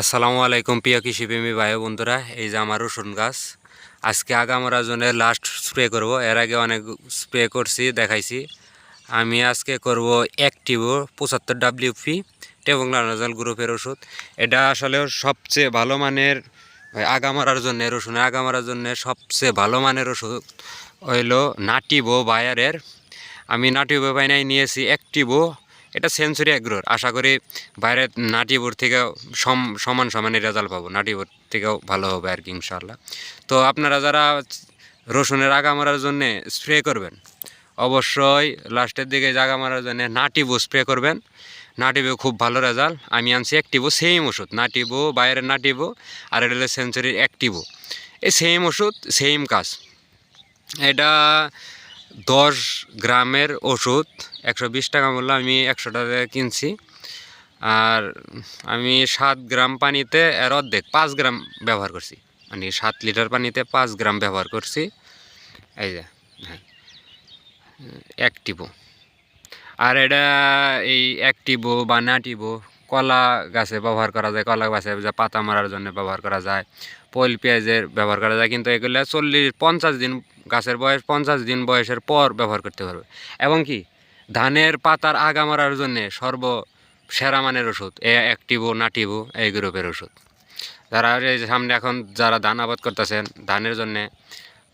আসসালামু আলাইকুম প্রিয় কৃষিপ্রেমী ভাই বন্ধুরা, এই যে আমার রসুন গাছ। আজকে আগামরা জন্য লাস্ট স্প্রে করব। এর আগে অনেক স্প্রে করছি, দেখাইছি। আমি আজকে করব অ্যাক্টিভো পঁচাত্তর ডাব্লিউপি টেবংলানাজল গ্রুপের ওষুধ। এটা আসলে সবচেয়ে ভালো মানের আগা মারার জন্য রসুনের আগা মারার জন্য সবচেয়ে ভালো মানের ওষুধ হইল নাটিভো বায়ারের আমি নাটিভো বাইনাই নিয়েছি অ্যাক্টিভো এটা সেঞ্চুরি অ্যাগ্রোর আশা করি বাইরে নাটিবোর থেকে সম, সমান সমানই রেজাল্ট পাবো। নাটিবোর থেকেও ভালো হবে আর কি ইনশাল্লাহ তো আপনারা যারা রসুনের আগা মারার জন্যে স্প্রে করবেন, অবশ্যই লাস্টের দিকে জাগা মারার জন্য নাটিবো স্প্রে করবেন। নাটিবো খুব ভালো রেজাল্ট। আমি আনছি অ্যাক্টিভো সেম ওষুধ। নাটিবো, বাইরের নাটিবো, আর এটা হলো সেঞ্চুরির অ্যাক্টিভো এই সেম ওষুধ সেম কাজ। এটা দশ গ্রামের ওষুধ, একশো বিশ টাকা মূল্য আমি একশো টাকা কিনছি। আর আমি সাত গ্রাম পানিতে এর অর্ধেক, পাঁচ গ্রাম ব্যবহার করছি। মানে সাত লিটার পানিতে পাঁচ গ্রাম ব্যবহার করছি। এই যে হ্যাঁ অ্যাক্টিভো আর এটা এই অ্যাক্টিভো বা নাটিভো কলা গাছে ব্যবহার করা যায়, কলা গাছে পাতা মারার জন্য ব্যবহার করা যায়, পল পেঁয়াজের ব্যবহার করা যায়, কিন্তু এগুলো চল্লিশ, পঞ্চাশ দিন, গাছের বয়স পঞ্চাশ দিন বয়সের পর ব্যবহার করতে পারবে। এবং কি? ধানের পাতার আগা মারার জন্যে সর্ব সেরা মানের ওষুধ, এ অ্যাক্টিভো, নাটিভো, এই গ্রুপের ওষুধ। যারা এই সামনে এখন যারা ধান আবাদ করতেছেন, ধানের জন্যে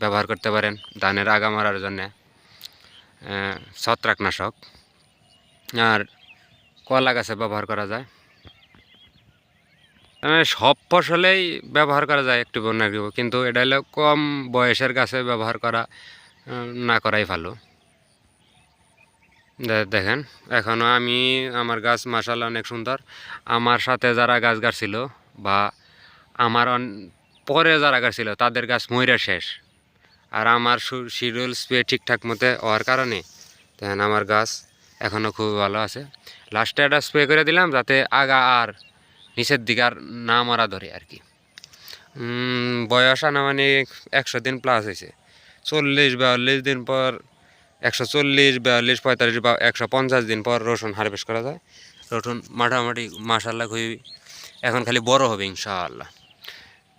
ব্যবহার করতে পারেন, ধানের আগা মারার জন্যে ছত্রাকনাশক। আর কলা গাছে ব্যবহার করা যায়? মানে সব ফসলেই ব্যবহার করা যায় একটু বন্যা কিন্তু এটা হলো কম বয়সের গাছে ব্যবহার করা না করাই ভালো। দেখেন এখনও আমি, আমার গাছ মাসাল্লাহ অনেক সুন্দর। আমার সাথে যারা গাছ গাছছিল বা আমার পরে যারা গাছছিল তাদের গাছ ময়রা শেষ। আর আমার শিডিউল স্প্রে ঠিকঠাক মতো হওয়ার কারণে, দেখেন আমার গাছ এখনও খুব ভালো আছে। লাস্টে একটা স্প্রে করে দিলাম যাতে আগা আর নিচের দিকে আর না মারা ধরে আর কি। বয়স আনুমানিক একশো দিন প্লাস হয়েছে। চল্লিশ, বিয়াল্লিশ দিন পর একশো চল্লিশ, বিয়াল্লিশ, পঁয়তাল্লিশ বা একশো পঞ্চাশ দিন পর রসুন হারভেস্ট করা যায়। রসুন মাটামাটি মাসাল্লাহ খুবই এখন খালি বড় হবে ইনশাআল্লাহ।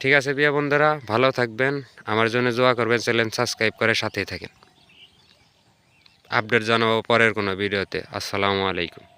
ঠিক আছে বিয়া বন্ধুরা, ভালো থাকবেন। আমার জন্য জোয়া করবেন চ্যানেল সাবস্ক্রাইব করে সাথেই থাকেন। আপডেট জানাব পরের কোনো ভিডিওতে। আসসালামু আলাইকুম।